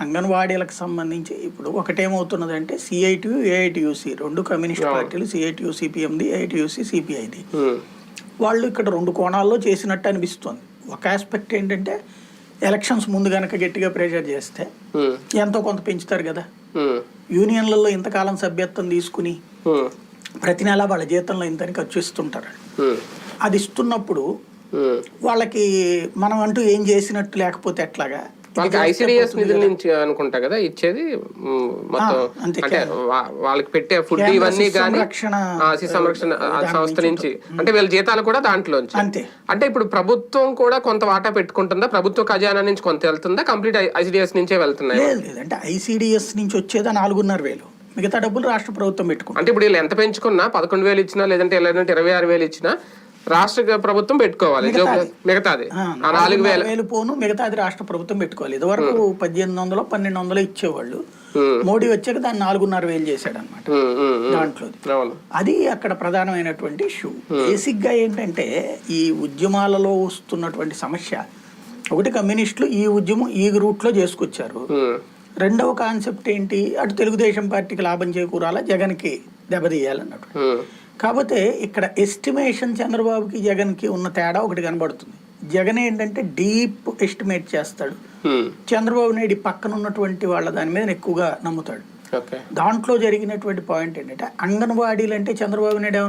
అంగన్వాడీలకు సంబంధించి ఇప్పుడు ఒకటేమవుతున్నదంటే సిఐటి ఏఐటియుసి రెండు కమ్యూనిస్ట్ పార్టీలు సిఐటియు సిపిఎంది ఏఐటియుసి సిపిఐది వాళ్ళు ఇక్కడ రెండు కోణాల్లో చేసినట్టు అనిపిస్తుంది. ఒక ఆస్పెక్ట్ ఏంటంటే ఎలక్షన్స్ ముందు గనక గట్టిగా ప్రెషర్ చేస్తే ఉమ్, ఎంతో కొంత పెంచుతారు కదా. యూనియన్లలో ఇంతకాలం సభ్యత్వం తీసుకుని ఉమ్, ప్రతి నెల వాళ్ళ జీతంలో ఇంతని ఖర్చు ఇస్తుంటారు. అది ఇస్తున్నప్పుడు. వాళ్ళకి మనం అంటూ ఏం చేసినట్టు లేకపోతే ఎట్లాగా? వాళ్ళకి ఐసిడిఎస్ నిధుల నుంచి అనుకుంటా కదా ఇచ్చేది మొత్తం. అంటే వాళ్ళకి పెట్టే ఫుడ్ ఇవన్నీ కానీ సంరక్షణ, శిశు సంరక్షణ సంస్థ నుంచి అంటే వీళ్ళ జీతాలు కూడా దాంట్లోంచి. అంతే. అంటే ఇప్పుడు ప్రభుత్వం కూడా కొంత వాటా పెట్టుకుంటుందా? ప్రభుత్వ ఖజానా నుంచి కొంత వెళ్తుందా? కంప్లీట్ ఐసిడిఎస్ నుంచే వెళ్తున్నాయి? లేదంటే ఐసిడిఎస్ నుంచి వచ్చేదా? నాలుగున్నర వేలు. మిగతా డబ్బులు రాష్ట్ర ప్రభుత్వం పెట్టుకుంటుంది. అంటే ఇప్పుడు వీళ్ళు ఎంత పెంచుకున్నా? పదకొండు వేలు ఇచ్చినా లేదంటే లేదంటే ఇరవై ఆరు వేలు ఇచ్చినా రాష్ట్ర ప్రభుత్వం పెట్టుకోవాలి. మిగతాది. నాలుగు వేలు వేలు పోను మిగతాది రాష్ట్ర ప్రభుత్వం పెట్టుకోవాలి. ఇదివరకు పద్దెనిమిది వందలు పన్నెండు వందలు ఇచ్చేవాళ్ళు మోడీ వచ్చాక దాన్ని నాలుగున్నర వేలు చేశాడు అనమాట అవును. అది అక్కడ ప్రధానమైనటువంటి ఇష్యూ. బేసిక్గా ఏంటంటే ఈ ఉద్యమాలలో వస్తున్నటువంటి సమస్య. ఒకటి కమ్యూనిస్టులు ఈ ఉద్యమం ఈ రూట్లో చేసుకొచ్చారు రెండవ కాన్సెప్ట్ ఏంటి? అటు తెలుగుదేశం పార్టీకి లాభం చేకూరాలా? జగన్కి దెబ్బతీయాలన్నట్టు. ఉమ్, కాకపోతే ఇక్కడ ఎస్టిమేషన్ చంద్రబాబుకి జగన్కి ఉన్న తేడా ఒకటి కనబడుతుంది. జగన్ ఏంటంటే డీప్ ఎస్టిమేట్ చేస్తాడు. ఉమ్, చంద్రబాబు నాయుడు పక్కన ఉన్నటువంటి వాళ్ళ దాని మీద ఎక్కువగా నమ్ముతాడు. దాంట్లో జరిగినటువంటి పాయింట్ ఏంటంటే అంగన్వాడీలు అంటే చంద్రబాబు నాయుడు